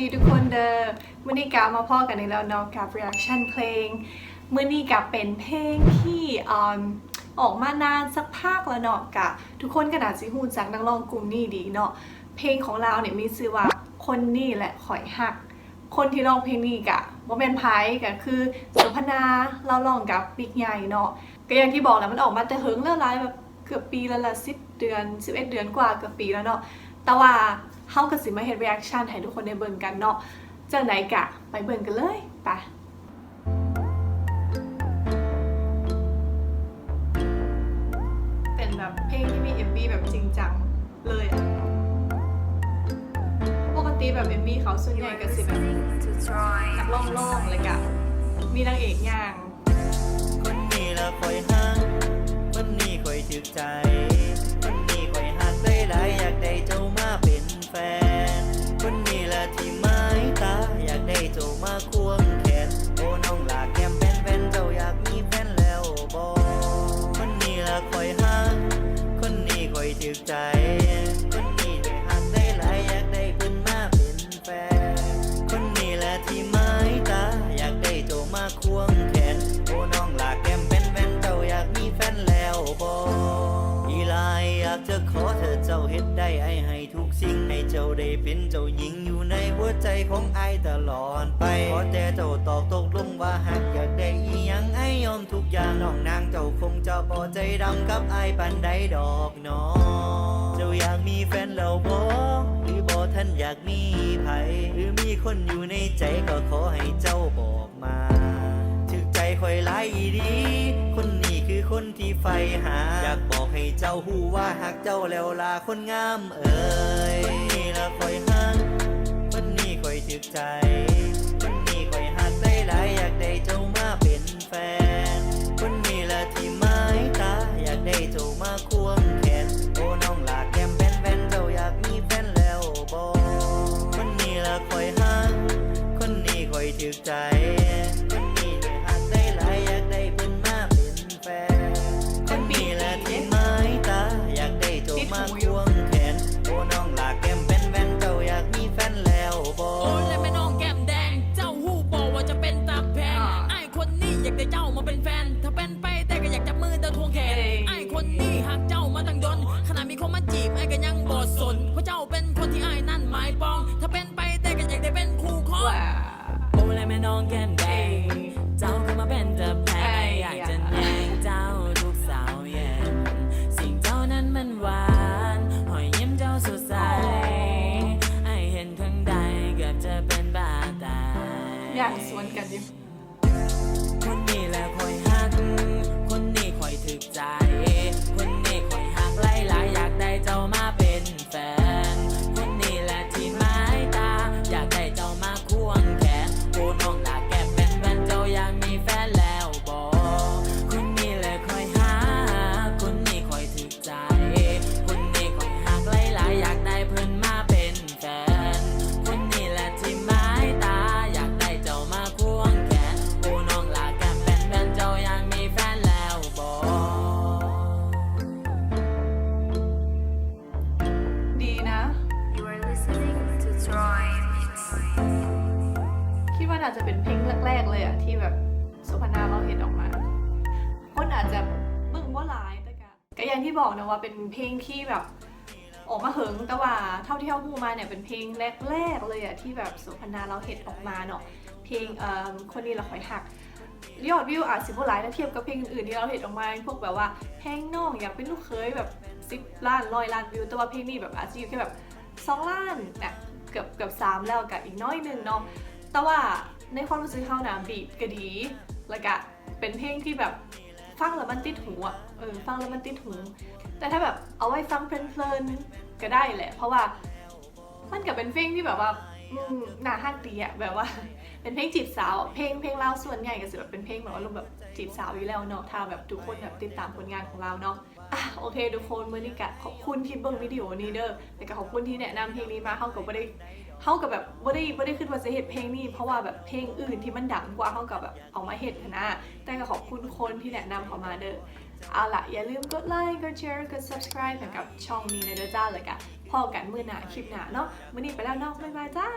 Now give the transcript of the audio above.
ดีทุกคนเด้อมื่อนี้กามาพ่อกันในแล้วเนาะกับ reaction เพลงมื่อนี้กับเป็นเพลงที่ออกมานานสักพักแล้วเนาะกะทุกคนก็น่าจะฮู้จักนักร้องกลุ่มนี้ดีเนาะเพลงของเราเนี่ยมีชื่อว่าคนนี่แหละข่อยหัก คนที่ร้องเพลงนี้กะว่าเป็นไพก็คือสุพนาเราร้องกับบิ๊กใหญ่เนาะก็อย่างที่บอกแหล้วมันออกมาแต่เฮิงเรื่องร้ายแบบเกือบปีแล้วละสิบเดือน 11 เดือนกว่าเกือบปีแล้วเนาะ แต่ว่าเฮากับสิมาเฮ็ด reaction ให้ทุกคนได้เบิ่งกันเนาะจังไหนกะ ไปเบิ่งกันเลยไปเป็นแบบเพลงที่มี MV แบบจริงจังเลยอะปกติแบบ MV เขาส่วนใหญ่ก็สิแบบนักร้องร้องเลยกะ มีนางเอกย่าง คนนี้ละคอยหักคนนี้คอยถึกใจ จะขอเธอเจ้าเฮ็ดได้ไอให้ทุกสิ่งให้เจ้าได้เป็นเจ้าหญิงอยู่ในหัวใจของไอตลอดไปขอแต่เจ้าตอกตกลงว่าหากอยากได้อีหยังไอยอมทุกอย่างน้องนางเจ้าคงจะพอใจดำกับไอปันใดดอกน้อเจ้าอยากมีแฟนแล้วบ่หรือบ่ท่านอยากมีไผหรือมีคนอยู่ในใจก็ขอให้เจ้าบอกมาถึกใจคอยหลายอีดี คนนี้คือคนที่ใฝ่หา อยากบอกให้เจ้าหูว่าหากเจ้าแล้วลาคนงามเอ่ยคนนี้ละคอยหักคนนี้คอยถึกใจ อย่าง คิดว่าน่าจะเป็นเพลงแรก ๆ เลยอะที่แบบสุพนาเราเห็นออกมา คนอาจจะเบิ่งว่าหลายแต่ก็ก็อย่างที่บอกนะว่าเป็นเพลงที่แบบออกมาเหิงแต่ว่าเท่าที่เท่าพูมาเนี่ยเป็นเพลงแรกๆเลยอะที่แบบสุพนาเราเห็นออกมาเนาะเพลงเอ่อคนนี้เราคอยหักยอดวิวอาจสิบหลายถ้าเทียบกับเพลงอื่นๆที่เราเห็นออกมาพวกแบบว่าเพลงน้องอยากเป็นลูกเคยแบบสิบล้านร้อยล้านวิวแต่ว่าเพลงนี้แบบอาจจะอยู่แค่แบบสองล้านเนี่ยเกือบเกือบสามแล้วกับอีกน้อยหนึงเนาะ แต่ว่าในความรู้สึกเขานะบีทก็ดีแล้วก็เป็นเพลงที่แบบฟังแล้วมันติดหูอะเออฟังแล้วมันติดหูแต่ถ้าแบบเอาไว้ฟังเพลินๆก็ได้แหละ เพราะว่ามันก็เป็นเพลงที่แบบว่าอืมหนาฮักดีอะแบบว่า เป็นเพลงจีบสาว เพลงเพลงเราส่วนใหญ่ก็จะแบบเป็นเพลงแบบว่าลมแบบจีบสาวอยู่แล้วเนาะถ้าแบบทุกคนแบบติดตามผลงานของเราเนาะอะโอเคทุกคนเมื่อนี้กะขอบคุณที่เบิ่งวิดีโอนี้เด้อแต่ก็ขอบคุณที่แนะนำเพลงนี้มาเขาก็บ่ได้ เขากับแบบบ่ได้ไม่ได้ขึ้นว่าจะเห็ดเพลงนี้ เพราะว่าแบบเพลงอื่นที่มันดังกว่าเขากับแบบเอามาเห็ดนะ แต่ก็ขอบคุณคนที่แนะนำเขามาเด้อเอาล่ะอย่าลืมกดไลค์กดแชร์กด subscribe ให้กับช่องนี้ในเด้อจ้าเลยกะพอกันมือหน้าคลิปหน้าเนาะมื้อนี้ไปแล้วเนาะบ๊ายบายจ้า